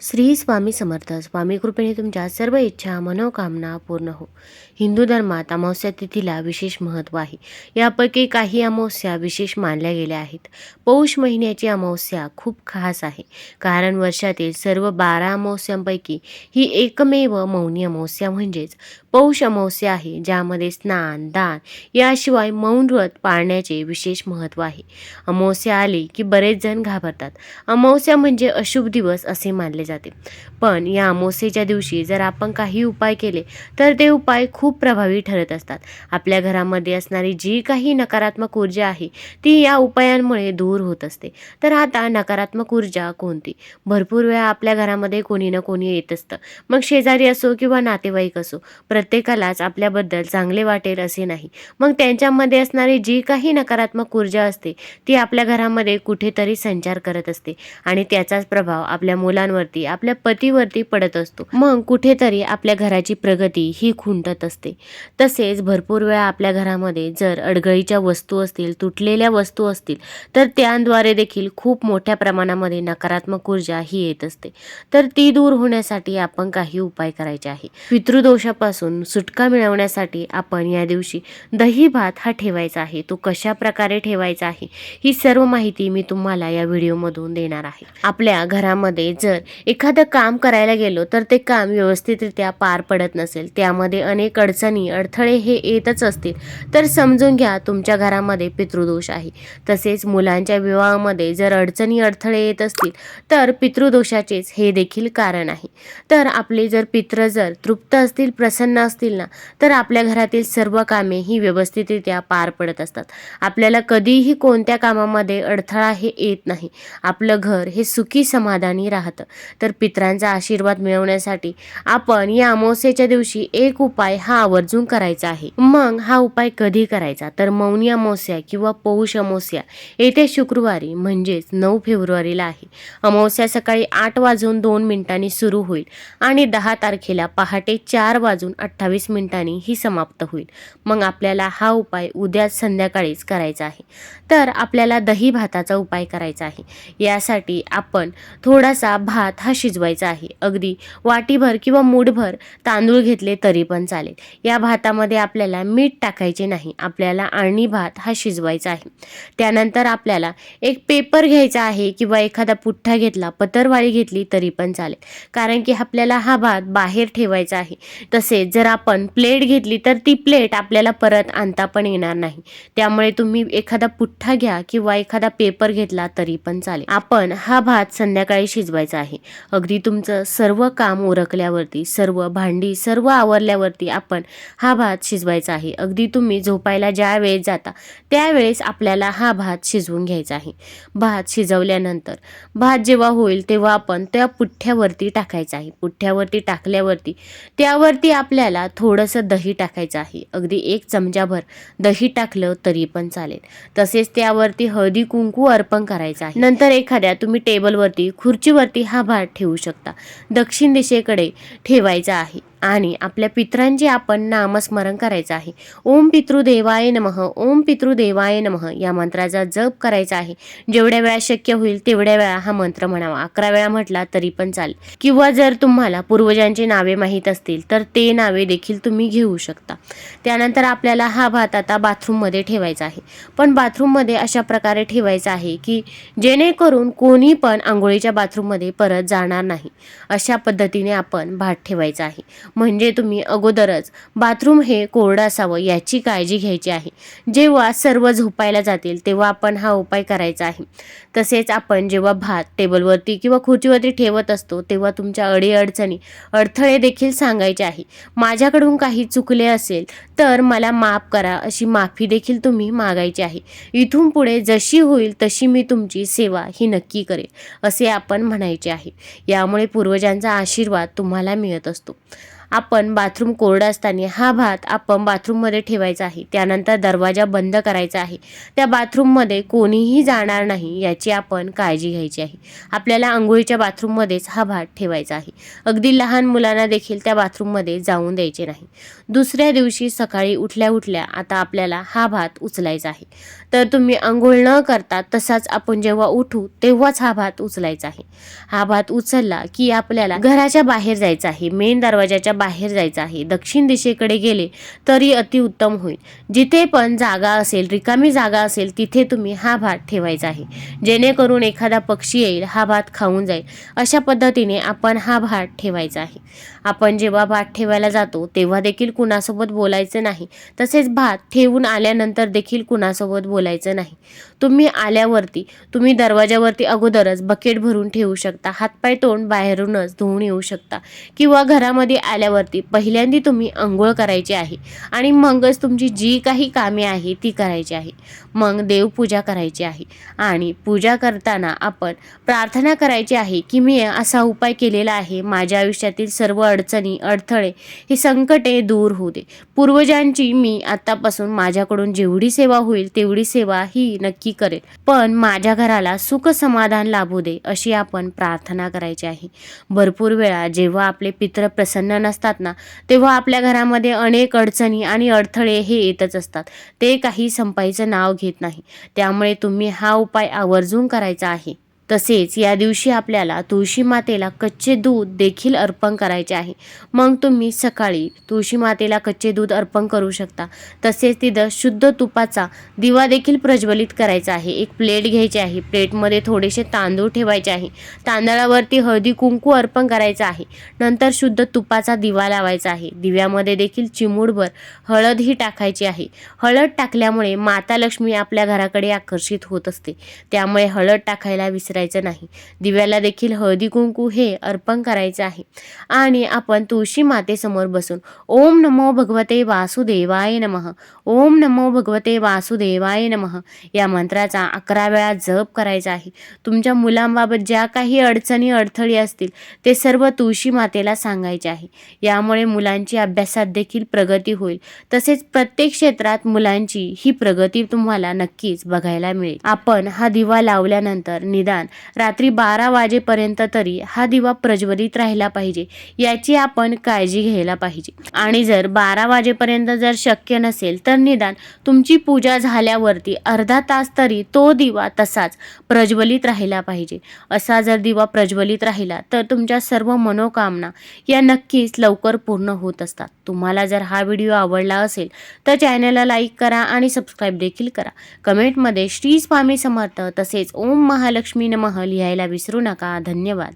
श्री स्वामी समर्थ. स्वामी कृपेने तुमच्या सर्व इच्छा मनोकामना पूर्ण हो. हिंदू धर्मात अमावस्या तिथीला विशेष महत्त्व आहे. यापैकी काही अमावस्या विशेष मानल्या गेल्या आहेत. पौष महिन्याची अमावस्या खूप खास आहे. कारण वर्षातील सर्व बारा अमावस्यांपैकी ही एकमेव मौनी अमावस्या म्हणजेच पौष अमावस्या आहे ज्यामध्ये स्नान दान याशिवाय मौन व्रत पाळण्याचे विशेष महत्त्व आहे. अमावस्या आली की बरेच जण घाबरतात. अमावस्या म्हणजे अशुभ दिवस असे मानले जाते. पण या अमावस्येच्या दिवशी जर आपण काही उपाय केले तर ते उपाय खूप प्रभावी ठरत असतात. आपल्या घरामध्ये असणारी जी काही नकारात्मक ऊर्जा आहे ती या उपायांमुळे दूर होत असते. तर आता नकारात्मक ऊर्जा कोणती? भरपूर वेळा आपल्या घरामध्ये कोणी ना कोणी येत असतं. मग शेजारी असो किंवा नातेवाईक असो प्रत्येकालाच आपल्याबद्दल चांगले वाटेल असे नाही. मग त्यांच्यामध्ये असणारी जी काही नकारात्मक ऊर्जा असते ती आपल्या घरामध्ये कुठेतरी संचार करत असते आणि त्याचाच प्रभाव आपल्या मुलांवरती आपल्या पतीवरती पडत असतो. मग कुठेतरी आपल्या घराची प्रगती ही खुंटत असते. तसेच भरपूर वेळा आपल्या घरामध्ये जर अडगळीच्या वस्तू असतील तुटलेल्या वस्तू असतील तर त्यांद्वारे देखील खूप मोठ्या प्रमाणामध्ये नकारात्मक ऊर्जा ही येत असते. तर ती दूर होण्यासाठी आपण काही उपाय करायचे आहे. पितृदोषापासून सुटका मिळवण्यासाठी आपण या दिवशी दही भात हा ठेवायचा आहे. तो कशा प्रकारे ठेवायचा आहे ही सर्व माहिती मी तुम्हाला या व्हिडिओमधून देणार आहे. आपल्या घरामध्ये जर एखादं काम करायला गेलो तर ते काम व्यवस्थितरित्या पार पडत नसेल. त्यामध्ये अनेक अडचणी अडथळे हे येतच असतील. तर समजून घ्या तुमच्या घरामध्ये पितृदोष आहे. तसेच मुलांच्या विवाहामध्ये जर अडचणी अडथळे येत असतील तर पितृदोषाचेच हे देखील कारण आहे. तर आपले जर पित्र जर तृप्त असतील प्रसन्न असतील ना तर आपल्या घरातील सर्व कामे ही व्यवस्थितरित्या पार पडत असतात. आपल्याला कधीही कोणत्या कामामध्ये अडथळा हे येत नाही. आपलं घर हे सुखी समाधानी राहतं. तर पित्रांचा आशीर्वाद मिळवण्यासाठी आपण या अमावस्येच्या दिवशी एक उपाय हा आवर्जून करायचा आहे. मग हा उपाय कधी करायचा? तर मौनी अमावस्या किंवा पौष अमावस्या येत्या शुक्रवारी म्हणजेच नऊ फेब्रुवारीला आहे. अमावस्या सकाळी आठ वाजून दोन मिनिटांनी सुरू होईल आणि दहा तारखेला पहाटे चार वाजून अठ्ठावीस मिनिटांनी ही समाप्त होईल. मग आपल्याला हा उपाय उद्या संध्याकाळीच करायचा आहे. तर आपल्याला दही भाताचा उपाय करायचा आहे. यासाठी आपण थोडासा भात हा शिजवायचा आहे. अगदी वाटीभर किंवा मूठभर तांदूळ घेतले तरी पण चालेल. या भातामध्ये आपल्याला मीठ टाकायचे नाही. आपल्याला आळणी भात हा शिजवायचा आहे. त्यानंतर आपल्याला एक पेपर घ्यायचा आहे किंवा एखादा पुठ्ठा घेतला पतरवाळी घेतली तरी पण चालेल. कारण की आपल्याला हा भात बाहेर ठेवायचा आहे. तसेच जर आपण प्लेट घेतली तर ती प्लेट आपल्याला परत आणता पण येणार नाही. त्यामुळे तुम्ही एखादा पुठ्ठा घ्या किंवा एखादा पेपर घेतला तरी पण चालेल. आपण हा भात संध्याकाळी शिजवायचा आहे. अगदी तुमचं सर्व काम उरकल्यावरती सर्व भांडी सर्व आवरल्यावरती आपण हा भात शिजवायचा आहे. अगदी तुम्ही झोपायला ज्या वेळेस जाता त्यावेळेस आपल्याला हा भात शिजवून घ्यायचा आहे. भात शिजवल्यानंतर भात जेव्हा होईल तेव्हा आपण त्या पुठ्ठ्यावरती टाकायचा आहे. पुठ्ठ्यावरती टाकल्यावरती त्यावरती आपल्याला थोडंसं दही टाकायचं आहे. अगदी एक चमचाभर दही टाकलं तरी पण चालेल. तसेच त्यावरती हळदी कुंकू अर्पण करायचं आहे. नंतर एखाद्या तुम्ही टेबलवरती खुर्चीवरती हा भात ठेवू शकता. दक्षिण दिशेकडे ठेवायचा आहे. आणि आपल्या पित्रांचे आपण नामस्मरण करायचं आहे. ओम पितृदेवाय नमः ओम पितृदेवाय नमः या मंत्राचा जप करायचा आहे. जेवढ्या वेळा शक्य होईल तेवढ्या वेळा हा मंत्र म्हणावा. अकरा वेळा म्हटला तरी पण चालेल. किंवा जर तुम्हाला पूर्वजांची नावे माहीत असतील तर ते नावे देखील तुम्ही घेऊ शकता. त्यानंतर आपल्याला हा भात आता बाथरूममध्ये ठेवायचा आहे. पण बाथरूममध्ये अशा प्रकारे ठेवायचा आहे की जेणेकरून कोणी पण आंघोळीच्या बाथरूममध्ये परत जाणार नाही. अशा पद्धतीने आपण भात ठेवायचा आहे. म्हणजे तुम्ही अगोदरच बाथरूम हे कोरडं असावं याची काळजी घ्यायची आहे. जेव्हा सर्व झोपायला जातील तेव्हा आपण हा उपाय करायचा आहे. तसेच आपण जेव्हा भात टेबलवरती किंवा खुर्चीवरती ठेवत असतो तेव्हा तुमच्या अडीअडचणी अडथळे देखील सांगायचे आहे. माझ्याकडून काही चुकले असेल तर मला माफ करा अशी माफी देखील तुम्ही मागायची आहे. इथून पुढे जशी होईल तशी मी तुमची सेवा ही नक्की करेल असे आपण म्हणायचे आहे. यामुळे पूर्वजांचा आशीर्वाद तुम्हाला मिळत असतो. आपण बाथरूम कोरडं असताना हा भात आपण बाथरूममध्ये ठेवायचा आहे. त्यानंतर दरवाजा बंद करायचा आहे. त्या बाथरूममध्ये कोणीही जाणार नाही याची आपण काळजी घ्यायची आहे. आपल्याला आंघोळीच्या बाथरूममध्येच हा भात ठेवायचा आहे. अगदी लहान मुलांना देखील त्या बाथरूममध्ये जाऊन द्यायचे नाही. दुसऱ्या दिवशी सकाळी उठल्या उठल्या आता आपल्याला हा भात उचलायचा आहे. तर तुम्ही आंघोळ न करता तसाच आपण जेव्हा उठू तेव्हाच हा भात उचलायचा आहे. हा भात उचलला की आपल्याला घराच्या बाहेर जायचं आहे. मेन दरवाजाच्या बाहेर जायचं आहे. दक्षिण दिशेकडे गेले तरी अतिउत्तम होईल. जिथे पण जागा असेल रिकामी जागा असेल तिथे तुम्ही हा भात ठेवायचा आहे. जेणेकरून एखादा पक्षी येईल हा भात खाऊन जाईल. अशा पद्धतीने आपण हा भात ठेवायचा आहे. आपण जेव्हा भात ठेवायला जातो तेव्हा देखील कुणासोबत बोलायचं नाही. तसेच भात ठेवून आल्यानंतर देखील कुणासोबत बोलायचं नाही. तुम्ही आल्यावरती तुम्ही दरवाजावरती अगोदरच बकेट भरून ठेवू शकता. हातपाय तोंड बाहेरूनच धुवून येऊ शकता. किंवा घरामध्ये आल्या आल्यावरती पहिल्यांदी तुम्ही आंघोळ करायची आहे. आणि मगच तुमची जी काही कामे आहे ती करायची आहे. मग देवपूजा करायची आहे. आणि पूजा करताना आपण प्रार्थना करायची आहे की मी असा उपाय केलेला आहे माझ्या आयुष्यातील सर्व अडचणी अडथळे ही संकटे दूर होऊ दे. पूर्वजांची मी आतापासून माझ्याकडून जेवढी सेवा होईल तेवढी सेवा ही नक्की करेल. पण माझ्या घराला सुख समाधान लाभू दे अशी आपण प्रार्थना करायची आहे. भरपूर वेळा जेव्हा आपले पित्र प्रसन्न नसतात ना तेव्हा आपल्या घरामध्ये अनेक अडचणी आणि अडथळे हे येतच असतात. ते काही संपाईचं नाव घेत नाही. त्यामुळे तुम्ही हा उपाय आवर्जून करायचा आहे. तसेच या दिवशी आपल्याला तुळशी मातेला कच्चे दूध देखील अर्पण करायचे आहे. मग तुम्ही सकाळी तुळशी मातेला कच्चे दूध अर्पण करू शकता. तसेच तिथं शुद्ध तुपाचा दिवा देखील प्रज्वलित करायचा आहे. एक प्लेट घ्यायची आहे. प्लेटमध्ये थोडेसे तांदूळ ठेवायचे आहे. तांदळावरती हळदी कुंकू अर्पण करायचं आहे. नंतर शुद्ध तुपाचा दिवा लावायचा आहे. दिव्यामध्ये देखील चिमूडभर हळदही टाकायची आहे. हळद टाकल्यामुळे माता लक्ष्मी आपल्या घराकडे आकर्षित होत असते. त्यामुळे हळद टाकायला विसरायचं नाही. दिव्याला देखील हळदी कुंकू हे अर्पण करायचं आहे. आणि आपण तुळशी मातेसमोर बसून ओम नमो भगवते वासुदेवाय नमः. ओम नमो भगवते वासुदेवाय नमः. या मंत्राचा अकरा वेळा जप करायचा आहे. तुमच्या मुलांबाबत ज्या काही अडचणी अडथळी असतील ते सर्व तुळशी मातेला सांगायचे आहे. यामुळे मुलांची अभ्यासात देखील प्रगती होईल. तसेच प्रत्येक क्षेत्रात मुलांची ही प्रगती तुम्हाला नक्कीच बघायला मिळेल. आपण हा दिवा लावल्यानंतर निदान रात्री बारा वाजेपर्यंत तरी हा दिवा प्रज्वलित राहिला पाहिजे याची आपण काळजी घ्यायला पाहिजे. आणि जर बारा वाजेपर्यंत जर शक्य नसेल तर निदान तुमची पूजा झाल्यावरती अर्धा तास तरी तो दिवा तसाच प्रज्वलित राहिला पाहिजे. असा जर दिवा प्रज्वलित राहिला तर तुमच्या सर्व मनोकामना या नक्कीच लवकर पूर्ण होत असतात. तुम्हाला जर हा व्हिडिओ आवडला असेल तर चॅनलला लाईक करा आणि सबस्क्राईब देखील करा. कमेंटमध्ये श्री स्वामी समर्थ तसेच ओम महालक्ष्मी नमः लिहायला विसरू नका. धन्यवाद.